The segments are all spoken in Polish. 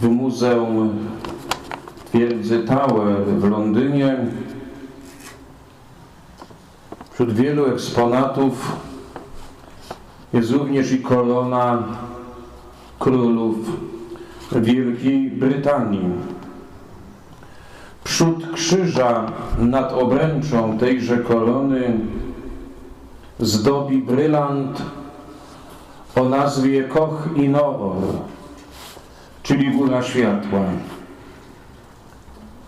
w Muzeum Twierdzy Tower w Londynie wśród wielu eksponatów jest również i korona królów Wielkiej Brytanii. Przód krzyża nad obręczą tejże korony zdobi brylant o nazwie Koch i Noor, czyli Góra Światła.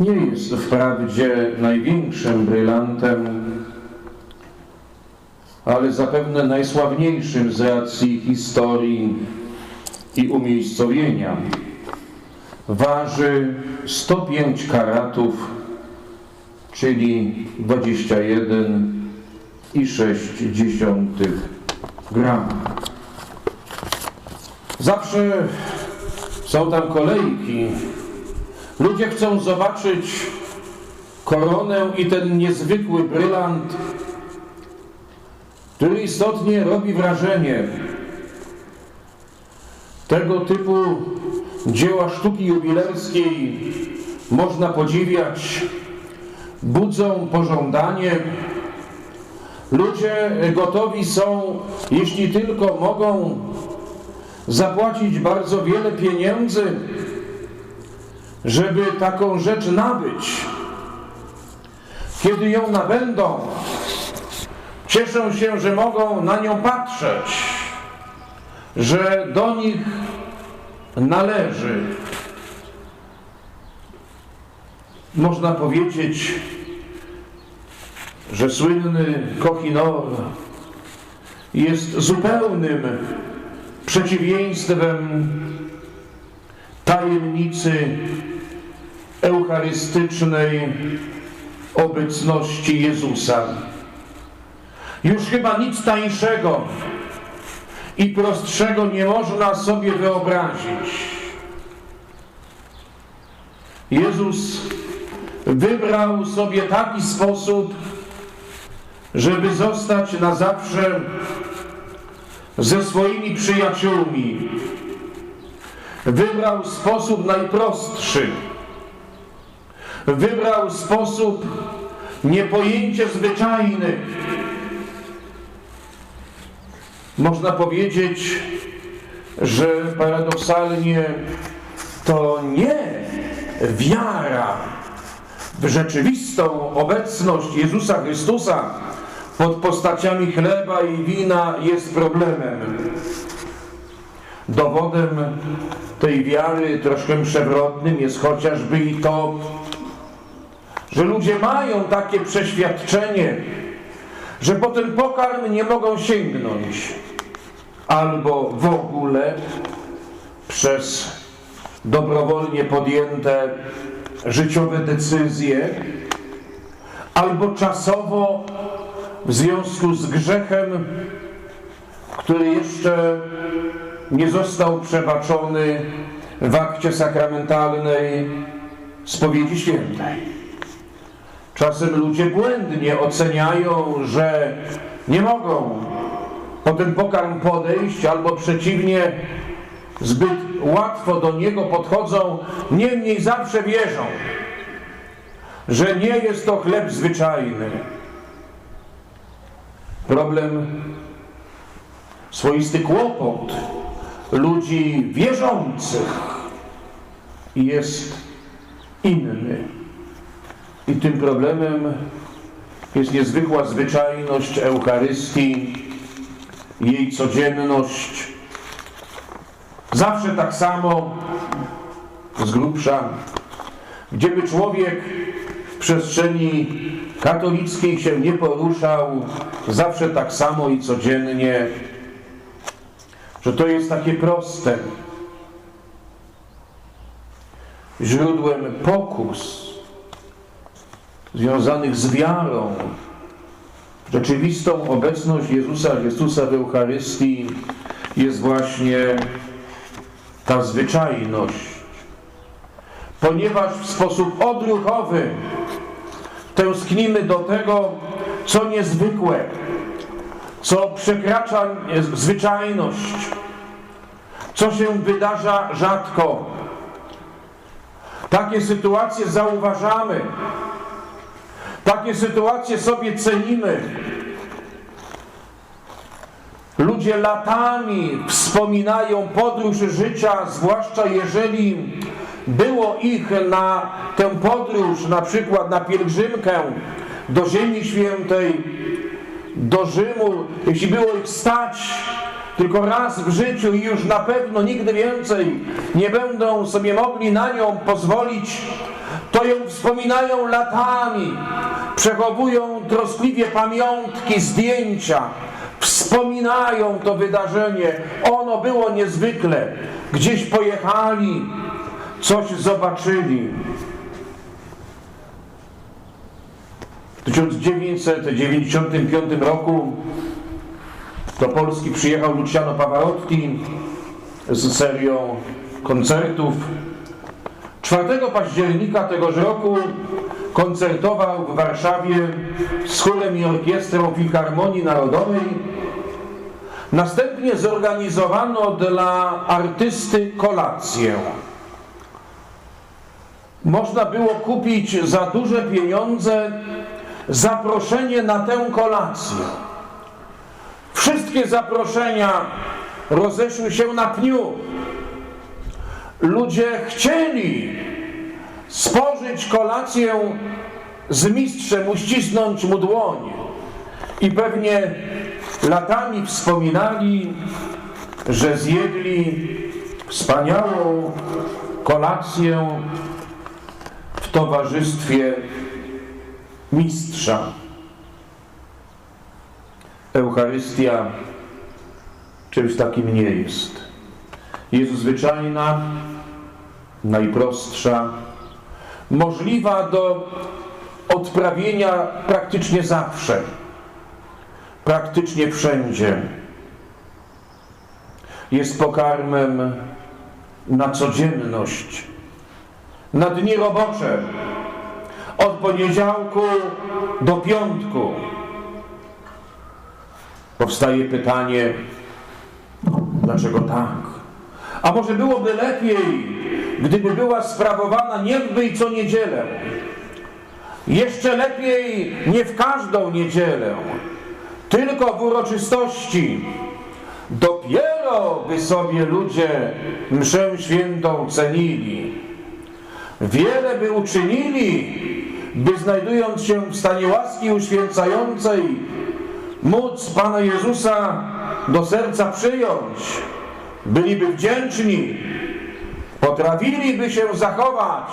Nie jest wprawdzie największym brylantem, ale zapewne najsławniejszym z racji historii i umiejscowienia. Waży 105 karatów, czyli 21,6 grama. Zawsze są tam kolejki. Ludzie chcą zobaczyć koronę i ten niezwykły brylant, który istotnie robi wrażenie. Tego typu dzieła sztuki jubilerskiej można podziwiać, budzą pożądanie. Ludzie gotowi są, jeśli tylko mogą, zapłacić bardzo wiele pieniędzy, żeby taką rzecz nabyć. Kiedy ją nabędą, cieszą się, że mogą na nią patrzeć, że do nich należy. Można powiedzieć, że słynny Kohinor jest zupełnym przeciwieństwem tajemnicy eucharystycznej obecności Jezusa. Już chyba nic tańszego i prostszego nie można sobie wyobrazić. Jezus wybrał sobie taki sposób, żeby zostać na zawsze ze swoimi przyjaciółmi. Wybrał sposób najprostszy. Wybrał sposób niepojęcie zwyczajny. Można powiedzieć, że paradoksalnie to nie wiara w rzeczywistą obecność Jezusa Chrystusa pod postaciami chleba i wina jest problemem. Dowodem tej wiary troszkę przewrotnym jest chociażby i to, że ludzie mają takie przeświadczenie, że po ten pokarm nie mogą sięgnąć, albo w ogóle przez dobrowolnie podjęte życiowe decyzje, albo czasowo w związku z grzechem, który jeszcze nie został przebaczony w akcie sakramentalnej spowiedzi świętej. Czasem ludzie błędnie oceniają, że nie mogą po ten pokarm podejść, albo przeciwnie, zbyt łatwo do niego podchodzą, niemniej zawsze wierzą, że nie jest to chleb zwyczajny. Problem, swoisty kłopot ludzi wierzących jest inny. I tym problemem jest niezwykła zwyczajność Eucharystii, jej codzienność. Zawsze tak samo, z grubsza, gdzieby człowiek w przestrzeni katolickiej się nie poruszał, zawsze tak samo i codziennie, że to jest takie proste. Źródłem pokus związanych z wiarą, rzeczywistą obecność Jezusa Chrystusa w Eucharystii jest właśnie ta zwyczajność. Ponieważ w sposób odruchowy tęsknimy do tego, co niezwykłe, co przekracza zwyczajność, co się wydarza rzadko, Takie sytuacje zauważamy. Takie sytuacje sobie cenimy. Ludzie latami wspominają podróż życia, zwłaszcza jeżeli było ich na tę podróż, na przykład na pielgrzymkę do Ziemi Świętej, do Rzymu, jeśli było ich stać tylko raz w życiu i już na pewno nigdy więcej nie będą sobie mogli na nią pozwolić, to ją wspominają latami, przechowują troskliwie pamiątki, zdjęcia, wspominają to wydarzenie. Ono było niezwykle. Gdzieś pojechali, coś zobaczyli. W 1995 roku do Polski przyjechał Luciano Pavarotti z serią koncertów. 4 października tegoż roku koncertował w Warszawie z chórem i orkiestrą Filharmonii Narodowej. Następnie zorganizowano dla artysty kolację. Można było kupić za duże pieniądze zaproszenie na tę kolację. Wszystkie zaproszenia rozeszły się na pniu. Ludzie chcieli spożyć kolację z mistrzem, uścisnąć mu dłoń. I pewnie latami wspominali, że zjedli wspaniałą kolację towarzystwie mistrza. Eucharystia czymś takim nie jest. Jest zwyczajna, najprostsza, możliwa do odprawienia praktycznie zawsze, praktycznie wszędzie. Jest pokarmem na codzienność, na dni robocze, od poniedziałku do piątku. Powstaje pytanie, dlaczego tak? A może byłoby lepiej, gdyby była sprawowana niechby i co niedzielę? Jeszcze lepiej nie w każdą niedzielę, tylko w uroczystości. Dopiero by sobie ludzie mszę świętą cenili. Wiele by uczynili, by znajdując się w stanie łaski uświęcającej, móc Pana Jezusa do serca przyjąć. Byliby wdzięczni, potrafiliby się zachować,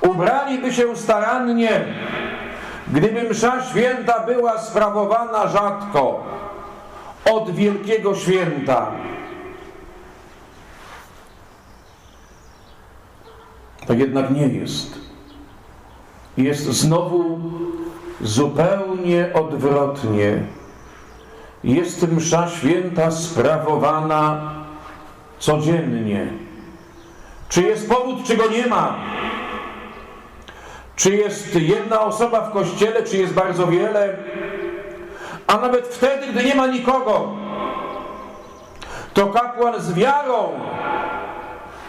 ubraliby się starannie, gdyby msza święta była sprawowana rzadko od Wielkiego Święta. Tak jednak nie jest. Jest znowu zupełnie odwrotnie. Jest msza święta sprawowana codziennie. Czy jest powód, czy go nie ma? Czy jest jedna osoba w kościele, czy jest bardzo wiele? A nawet wtedy, gdy nie ma nikogo, to kapłan z wiarą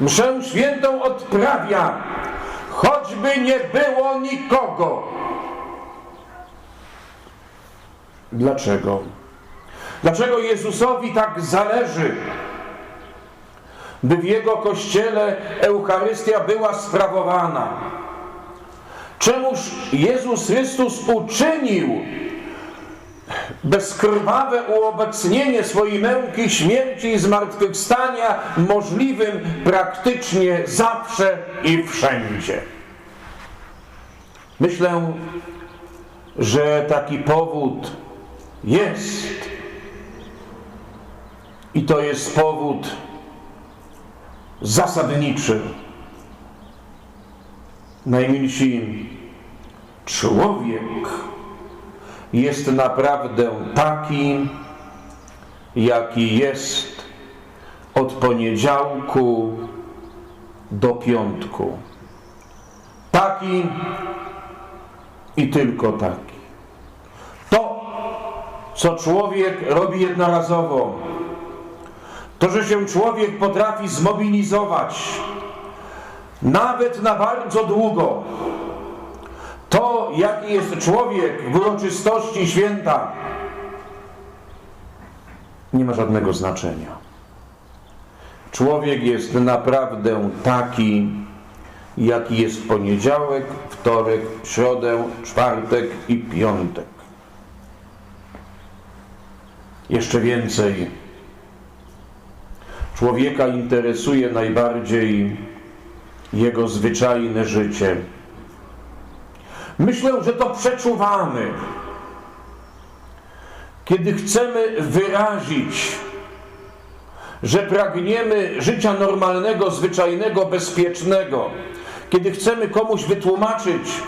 mszę świętą odprawia, choćby nie było nikogo. Dlaczego? Dlaczego Jezusowi tak zależy, by w Jego Kościele Eucharystia była sprawowana? Czemuż Jezus Chrystus uczynił bezkrwawe uobecnienie swojej męki, śmierci i zmartwychwstania możliwym praktycznie zawsze i wszędzie? Myślę, że taki powód jest. I to jest powód zasadniczy. Najmilsi, człowiek jest naprawdę taki, jaki jest od poniedziałku do piątku. Taki i tylko taki. To, co człowiek robi jednorazowo, to, że się człowiek potrafi zmobilizować, nawet na bardzo długo, to jaki jest człowiek w uroczystości święta, nie ma żadnego znaczenia. Człowiek jest naprawdę taki, jaki jest poniedziałek, wtorek, środę, czwartek i piątek. Jeszcze więcej. Człowieka interesuje najbardziej jego zwyczajne życie. Myślę, że to przeczuwamy, kiedy chcemy wyrazić, że pragniemy życia normalnego, zwyczajnego, bezpiecznego, kiedy chcemy komuś wytłumaczyć,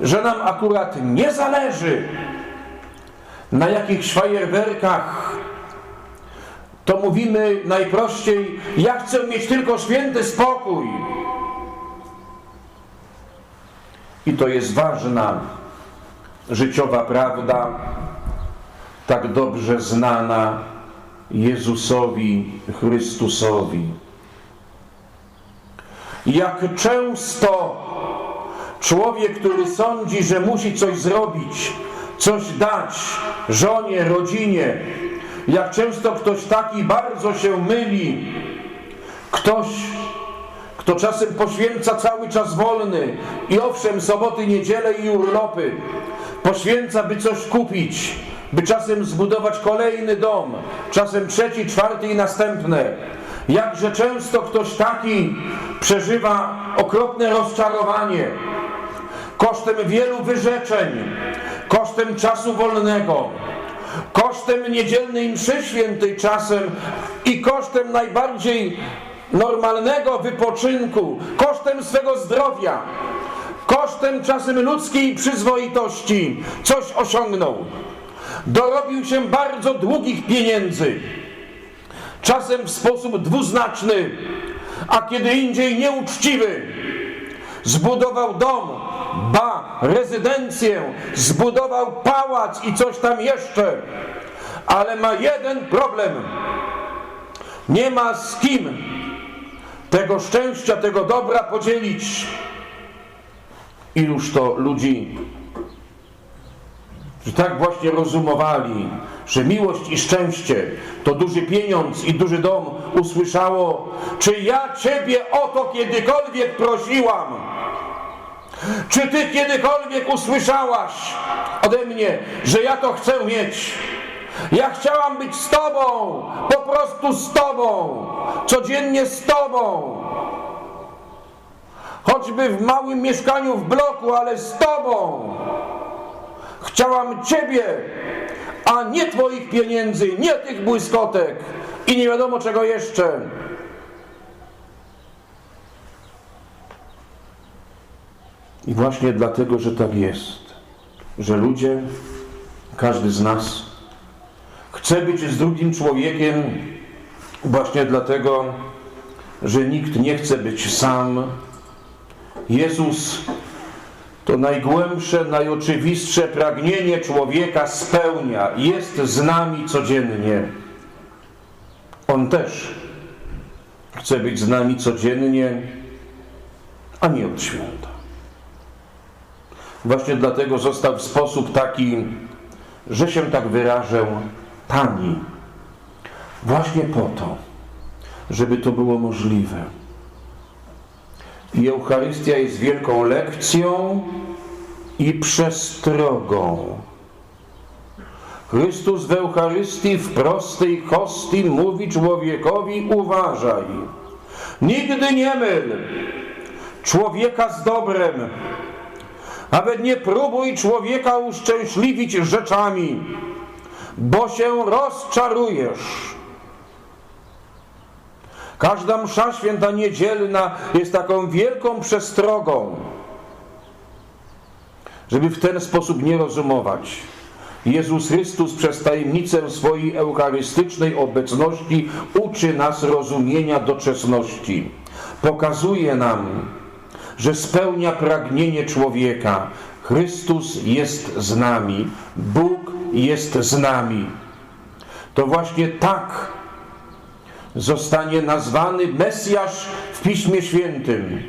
że nam akurat nie zależy na jakichś fajerwerkach, to mówimy najprościej: Ja chcę mieć tylko święty spokój. I to jest ważna życiowa prawda, tak dobrze znana Jezusowi Chrystusowi. Jak często człowiek, który sądzi, że musi coś zrobić, coś dać żonie, rodzinie, jak często ktoś taki bardzo się myli, ktoś, kto czasem poświęca cały czas wolny. I owszem, soboty, niedziele i urlopy, poświęca, by coś kupić, by czasem zbudować kolejny dom, czasem trzeci, czwarty i następne. Jakże często ktoś taki przeżywa okropne rozczarowanie. Kosztem wielu wyrzeczeń, kosztem czasu wolnego, kosztem niedzielnej mszy świętej czasem. I kosztem najbardziej normalnego wypoczynku, kosztem swego zdrowia, kosztem czasem ludzkiej przyzwoitości coś osiągnął. Dorobił się bardzo długich pieniędzy, czasem w sposób dwuznaczny, a kiedy indziej nieuczciwy. Zbudował dom, ba, rezydencję, zbudował pałac i coś tam jeszcze, ale ma jeden problem. Nie ma z kim tego szczęścia, tego dobra podzielić. Iluż to ludzi, że tak właśnie rozumowali, że miłość i szczęście to duży pieniądz i duży dom usłyszało, czy ja Ciebie o to kiedykolwiek prosiłam? Czy Ty kiedykolwiek usłyszałaś ode mnie, że ja to chcę mieć? Ja chciałam być z Tobą, po prostu z Tobą, codziennie z Tobą. Choćby w małym mieszkaniu w bloku, ale z Tobą. Chciałam Ciebie, a nie Twoich pieniędzy, nie tych błyskotek i nie wiadomo czego jeszcze. I właśnie dlatego, że tak jest, że ludzie, każdy z nas, chce być z drugim człowiekiem, właśnie dlatego, że nikt nie chce być sam. Jezus to najgłębsze, najoczywistsze pragnienie człowieka spełnia. Jest z nami codziennie. On też chce być z nami codziennie, a nie od święta. Właśnie dlatego został w sposób taki, że się tak wyrażę, tani. Właśnie po to, żeby to było możliwe. I Eucharystia jest wielką lekcją i przestrogą. Chrystus w Eucharystii w prostej hostii mówi człowiekowi: uważaj, nigdy nie myl człowieka z dobrem, nawet nie próbuj człowieka uszczęśliwić rzeczami, bo się rozczarujesz. Każda msza święta niedzielna jest taką wielką przestrogą, żeby w ten sposób nie rozumować. Jezus Chrystus przez tajemnicę swojej eucharystycznej obecności uczy nas rozumienia doczesności. Pokazuje nam, że spełnia pragnienie człowieka. Chrystus jest z nami, Bóg jest z nami. To właśnie tak zostanie nazwany Mesjasz w Piśmie Świętym.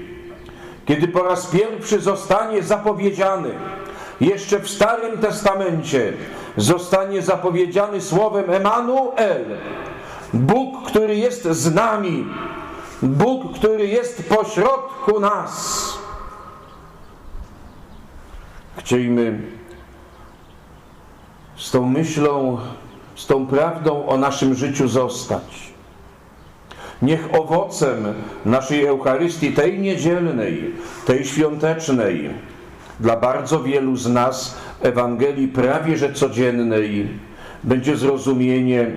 kiedy po raz pierwszy zostanie zapowiedziany, jeszcze w Starym Testamencie zostanie zapowiedziany słowem Emanuel, Bóg, który jest z nami, Bóg, który jest pośrodku nas. Chcielibyśmy z tą myślą, z tą prawdą o naszym życiu zostać. Niech owocem naszej Eucharystii, tej niedzielnej, tej świątecznej, dla bardzo wielu z nas Ewangelii prawie że codziennej, będzie zrozumienie,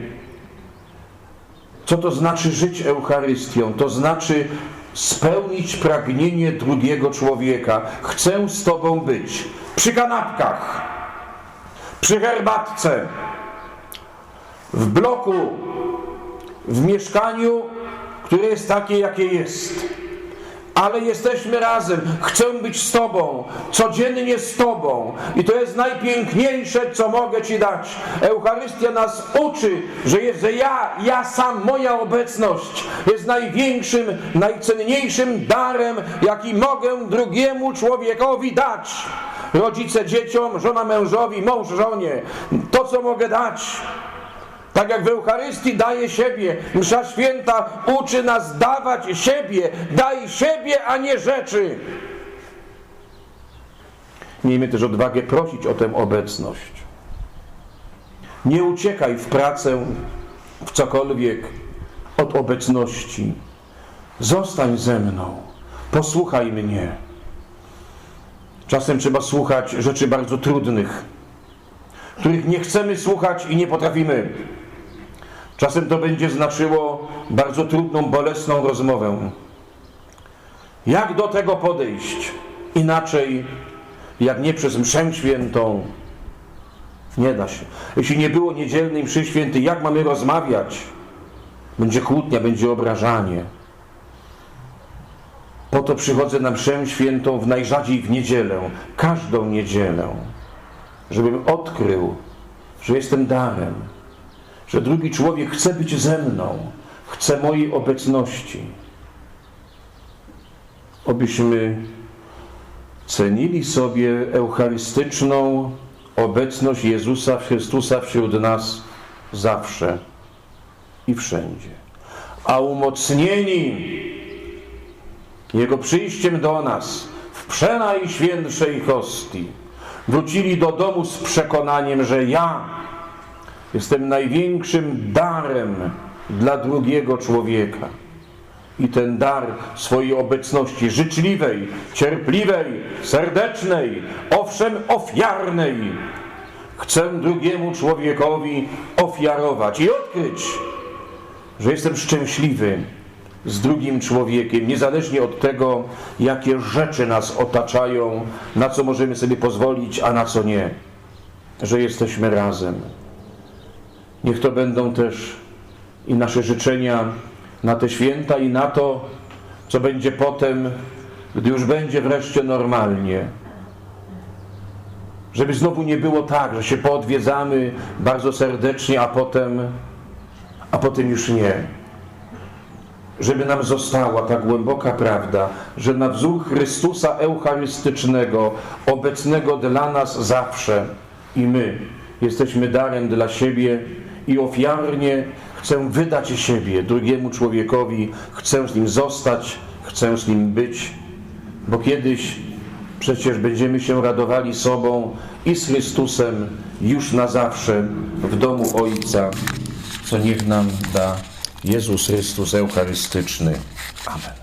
co to znaczy żyć Eucharystią. To znaczy spełnić pragnienie drugiego człowieka. Chcę z Tobą być przy kanapkach, przy herbatce, w bloku, w mieszkaniu, które jest takie, jakie jest. Ale jesteśmy razem. Chcę być z Tobą, codziennie z Tobą. I to jest najpiękniejsze, co mogę Ci dać. Eucharystia nas uczy, że, jest, że ja, ja sam, moja obecność jest największym, najcenniejszym darem, jaki mogę drugiemu człowiekowi dać. Rodzice dzieciom, żona mężowi, mąż żonie. To, co mogę dać. Tak jak w Eucharystii daje siebie, msza święta uczy nas dawać siebie. Daj siebie, a nie rzeczy. Miejmy też odwagę prosić o tę obecność. Nie uciekaj w pracę, w cokolwiek od obecności. Zostań ze mną, posłuchaj mnie. Czasem trzeba słuchać rzeczy bardzo trudnych, których nie chcemy słuchać i nie potrafimy. Czasem to będzie znaczyło bardzo trudną, bolesną rozmowę. Jak do tego podejść? Inaczej, jak nie przez mszę świętą. Nie da się. Jeśli nie było niedzielnej mszy świętej, jak mamy rozmawiać? Będzie kłótnia, będzie obrażanie. Po to przychodzę na mszę świętą w najrzadziej w niedzielę, każdą niedzielę, żebym odkrył, że jestem darem, że drugi człowiek chce być ze mną, chce mojej obecności. Obyśmy cenili sobie eucharystyczną obecność Jezusa Chrystusa wśród nas zawsze i wszędzie. A umocnieni Jego przyjściem do nas w przenajświętszej hostii wrócili do domu z przekonaniem, że ja Jestem największym darem dla drugiego człowieka. I ten dar swojej obecności życzliwej, cierpliwej, serdecznej, owszem ofiarnej, chcę drugiemu człowiekowi ofiarować i odkryć, że jestem szczęśliwy z drugim człowiekiem, niezależnie od tego, jakie rzeczy nas otaczają, na co możemy sobie pozwolić, a na co nie, że jesteśmy razem. Niech to będą też i nasze życzenia na te święta i na to, co będzie potem, gdy już będzie wreszcie normalnie. Żeby znowu nie było tak, że się poodwiedzamy bardzo serdecznie, a potem, a potem już nie. Żeby nam została ta głęboka prawda, że na wzór Chrystusa Eucharystycznego, obecnego dla nas zawsze i my jesteśmy darem dla siebie i ofiarnie chcę wydać siebie drugiemu człowiekowi, chcę z nim zostać, chcę z nim być, bo kiedyś przecież będziemy się radowali sobą i z Chrystusem już na zawsze w domu Ojca, co niech nam da Jezus Chrystus Eucharystyczny. Amen.